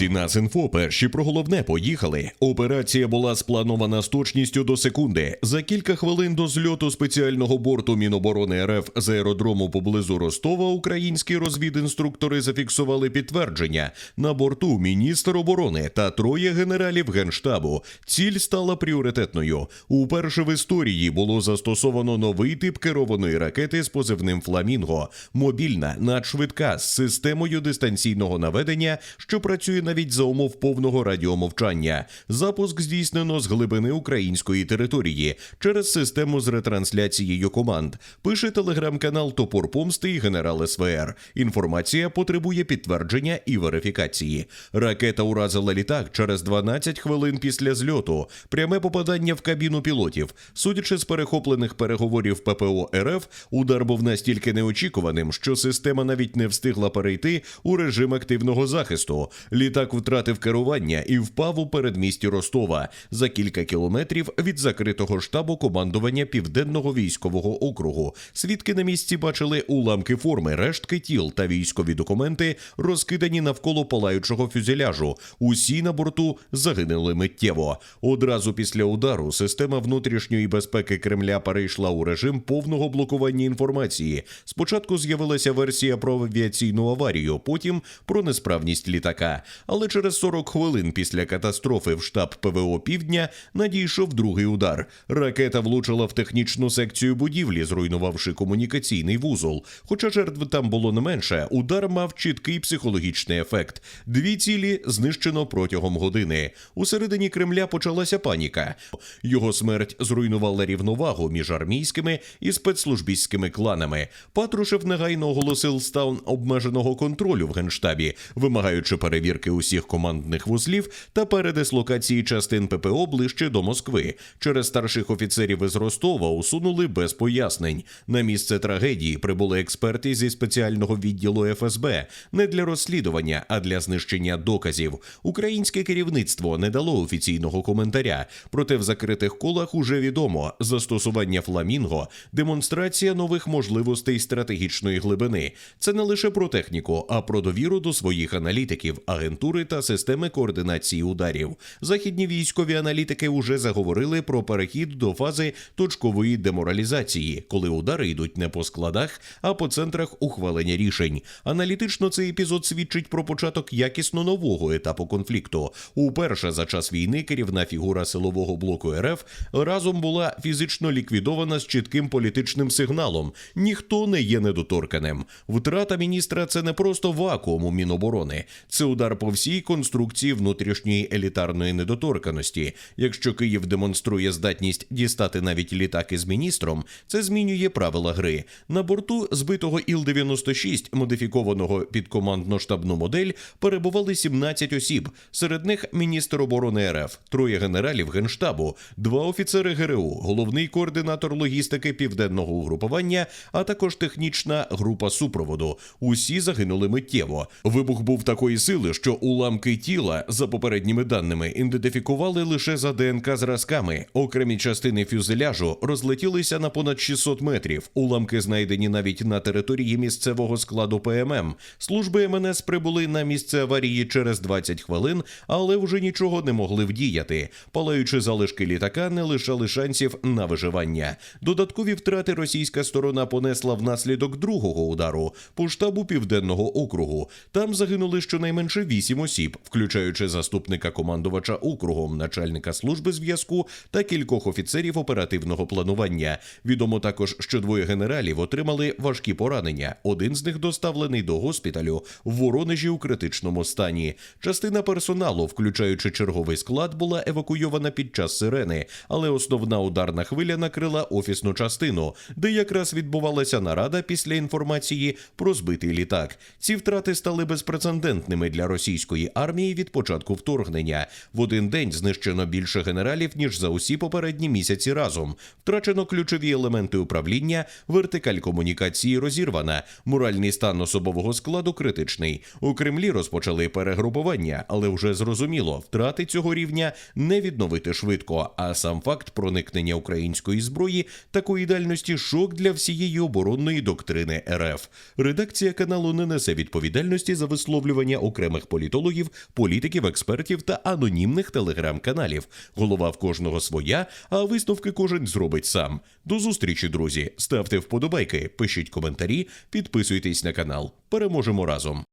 Друзі, Націнфо, перші про головне поїхали. Операція була спланована з точністю до секунди. За кілька хвилин до зльоту спеціального борту Міноборони РФ з аеродрому поблизу Ростова українські розвідінструктори зафіксували підтвердження. На борту міністр оборони та троє генералів генштабу. Ціль стала пріоритетною. Уперше в історії було застосовано новий тип керованої ракети з позивним Фламінго, мобільна, надшвидка з системою дистанційного наведення, що працює навіть за умов повного радіомовчання. Запуск здійснено з глибини української території через систему з ретрансляцією команд. Пише телеграм-канал Топор Помсти і генерал СВР. Інформація потребує підтвердження і верифікації. Ракета уразила літак через 12 хвилин після зльоту. Пряме попадання в кабіну пілотів. Судячи з перехоплених переговорів ППО РФ, удар був настільки неочікуваним, що система навіть не встигла перейти у режим активного захисту. Літак втратив керування і впав у передмісті Ростова за кілька кілометрів від закритого штабу командування Південного військового округу. Свідки на місці бачили уламки форми, рештки тіл та військові документи, розкидані навколо палаючого фюзеляжу. Усі на борту загинули миттєво. Одразу після удару система внутрішньої безпеки Кремля перейшла у режим повного блокування інформації. Спочатку з'явилася версія про авіаційну аварію, потім про несправність літака. Але через 40 хвилин після катастрофи в штаб ПВО Півдня надійшов другий удар. Ракета влучила в технічну секцію будівлі, зруйнувавши комунікаційний вузол. Хоча жертв там було не менше, удар мав чіткий психологічний ефект. Дві цілі знищено протягом години. У середині Кремля почалася паніка. Його смерть зруйнувала рівновагу між армійськими і спецслужбістськими кланами. Патрушев негайно оголосив стан обмеженого контролю в генштабі, вимагаючи перевірки усіх командних вузлів та передислокації частин ППО ближче до Москви. Через старших офіцерів із Ростова усунули без пояснень. На місце трагедії прибули експерти зі спеціального відділу ФСБ не для розслідування, а для знищення доказів. Українське керівництво не дало офіційного коментаря. Проте в закритих колах уже відомо застосування фламінго, демонстрація нових можливостей стратегічної глибини. Це не лише про техніку, а про довіру до своїх аналітиків, агентури та системи координації ударів. Західні військові аналітики вже заговорили про перехід до фази точкової деморалізації, коли удари йдуть не по складах, а по центрах ухвалення рішень. Аналітично цей епізод свідчить про початок якісно нового етапу конфлікту. Уперше за час війни керівна фігура силового блоку РФ разом була фізично ліквідована з чітким політичним сигналом. Ніхто не є недоторканим. Втрата міністра це не просто вакуум у Міноборони, це удар по всій конструкції внутрішньої елітарної недоторканості. Якщо Київ демонструє здатність дістати навіть літаки з міністром, це змінює правила гри. На борту збитого Іл-96, модифікованого під командно-штабну модель, перебували 17 осіб. Серед них міністр оборони РФ, троє генералів генштабу, два офіцери ГРУ, головний координатор логістики південного угрупування, а також технічна група супроводу. Усі загинули миттєво. Вибух був такої сили, що уламки тіла, за попередніми даними, ідентифікували лише за ДНК зразками. Окремі частини фюзеляжу розлетілися на понад 600 метрів. Уламки знайдені навіть на території місцевого складу ПММ. Служби МНС прибули на місце аварії через 20 хвилин, але вже нічого не могли вдіяти. Палаючи залишки літака, не лишали шансів на виживання. Додаткові втрати російська сторона понесла внаслідок другого удару по штабу південного округу. Там загинули щонайменше вісім осіб, включаючи заступника командувача округом, начальника служби зв'язку та кількох офіцерів оперативного планування. Відомо також, що двоє генералів отримали важкі поранення. Один з них доставлений до госпіталю в Воронежі у критичному стані. Частина персоналу, включаючи черговий склад, була евакуйована під час сирени, але основна ударна хвиля накрила офісну частину, де якраз відбувалася нарада після інформації про збитий літак. Ці втрати стали безпрецедентними для російської армії від початку вторгнення. В один день знищено більше генералів ніж за усі попередні місяці разом. Втрачено ключові елементи управління, вертикаль комунікації розірвана, моральний стан особового складу критичний. У Кремлі розпочали перегрупування, але вже зрозуміло, втрати цього рівня не відновити швидко. А сам факт проникнення української зброї такої дальності шок для всієї оборонної доктрини РФ. Редакція каналу не несе відповідальності за висловлювання окремих політиків політологів, політиків, експертів та анонімних телеграм-каналів. Голова в кожного своя, а висновки кожен зробить сам. До зустрічі, друзі. Ставте вподобайки, пишіть коментарі, підписуйтесь на канал. Переможемо разом.